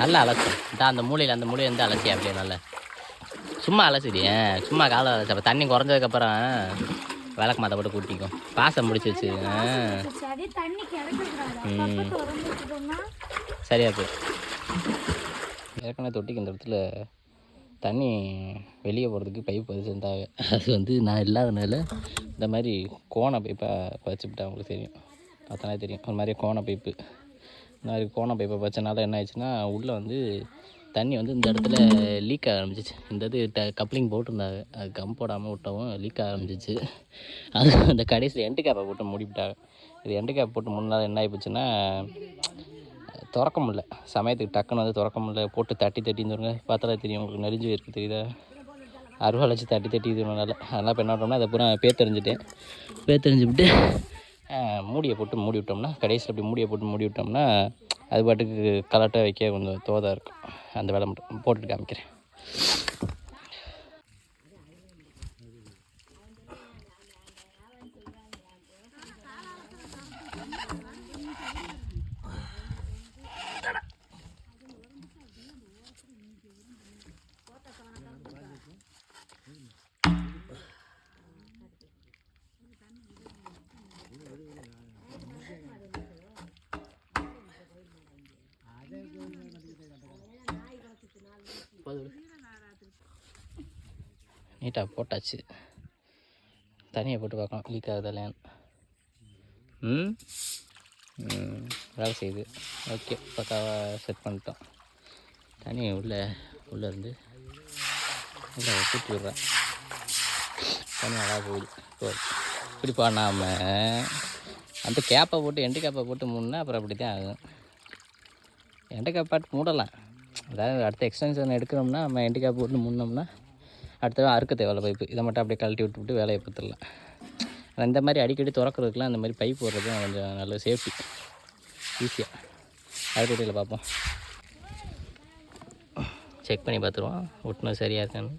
நல்லா அலசு. இதான் அந்த மூலையில் அந்த மூலையை வந்து அலசி அப்படியே நல்லா. சும்மா அலசிடி சும்மா காலை அலசி. அப்போ தண்ணி குறைஞ்சதுக்கப்புறம் விளக்கு மாற்ற போட்டு கூட்டிக்கும். பாசம் முடிச்சு வச்சு சரியா போய் ஏற்கனவே தொட்டிக்கு இந்த இடத்துல தண்ணி வெளியே போகிறதுக்கு பைப் வச்சுருந்தாங்க அது வந்து நான் இல்லாதனால இந்த மாதிரி கோண பைப்பாக வச்சுக்கிட்டேன் உங்களுக்கு தெரியும். பார்த்தோன்னா தெரியும். ஒரு மாதிரி கோண பைப்பு. அதுக்கு மாதிரி கோண பைப்பை வச்சனால என்ன ஆயிடுச்சுன்னா உள்ளே வந்து தண்ணி வந்து இந்த இடத்துல லீக் ஆக ஆரம்பிச்சிச்சு. இந்த இது ட கப்ளிங் போட்டிருந்தாங்க. அது கம் போடாமல் விட்டவும் லீக் ஆக ஆரம்பிச்சிச்சு. அது அந்த கடைசியில் எண்டு கேப்பை போட்டு மூடிவிட்டாங்க. இது எண்டு கேப் போட்டு முன்னால் என்ன ஆகிப்போச்சுன்னா திறக்க முடியல. சமயத்துக்கு டக்குன்னு வந்து திறக்க முடியல. போட்டு தட்டி தட்டின்னு தருங்க பார்த்தாலே தெரியும். உங்களுக்கு நெறிஞ்சு இருக்குது தெரியுதா? அருவா வச்சு தட்டி தட்டி இது நல்லா அதெல்லாம் இப்போ என்ன பண்ணோம்னா அதை பூரா பேர் தெரிஞ்சுட்டேன் பேர் தெரிஞ்சுவிட்டு மூடியை போட்டு மூடி விட்டோம்னா கடைசியில் அப்படி மூடியை போட்டு மூடி விட்டோம்னா அது பாட்டுக்கு கலாட்டாக வைக்க கொஞ்சம் தோதாக இருக்கும். அந்த வேலை மட்டும் போட்டுட்டு காமிக்கிறேன். நீட்டாக போட்டாச்சு. தனியாக போட்டு பார்க்கலாம். லீக் ஆகுதா இல்லையான்னு வேலை செய்யுது. ஓகே பக்காவாக செட் பண்ணிட்டோம். தண்ணி உள்ளே உள்ளே இருந்து உள்ளே கூட்டி விட்றேன். தண்ணி நல்லா போகுது. இப்படி பண்ணாமல் அந்த கேப்பை போட்டு எண்டு கேப்பை போட்டு மூணுனா அப்புறம் அப்படி தான் ஆகும் எண்டு கேப்பாட்டு மூடலாம். அதாவது அடுத்த எக்ஸ்டென்ஷன் எடுக்கிறோம்னா நம்ம எண்டு கேப் போட்டு மூடினோம்னா அடுத்தது அறுக்க தேவையில்ல பைப்பு. இதை மட்டும் அப்படியே கழட்டி விட்டுவிட்டு வேலையை பார்த்துடலாம். இந்த மாதிரி அடிக்கடி திறக்கிறதுக்குலாம் இந்த மாதிரி பைப் போடுறது கொஞ்சம் நல்ல சேஃப்டி ஈஸியாக அடுத்த பார்ப்போம். செக் பண்ணி பார்த்துருவோம். ஒட்டுனது சரியாக இருக்கான்னு.